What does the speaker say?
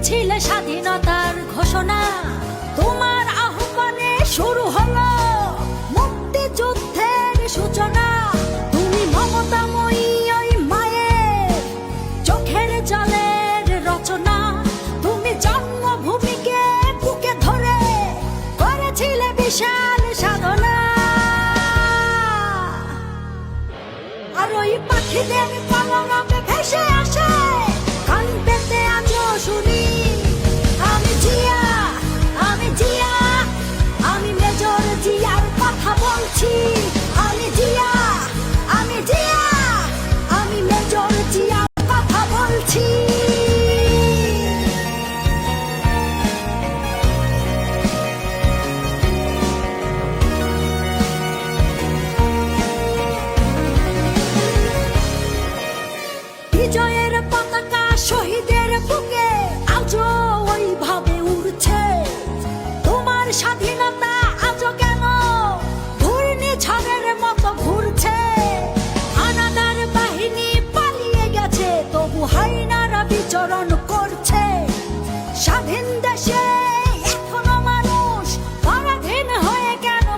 দিয়েছিলে স্বাধীনতার ঘোষণা। তোমার আহ্বানে শুরু হলো মুক্তিযুদ্ধের সূচনা। তুমি মমতাময়ী ওই চোখের জলের রচনা। তুমি জন্মভূমিকে বুকে ধরে করেছিলে সাধনা। আর ওই পাখিদের 去 হাইনারা বিচরণ করছে। স্বাধীন দেশে এখনও মানুষ হয়ে কেন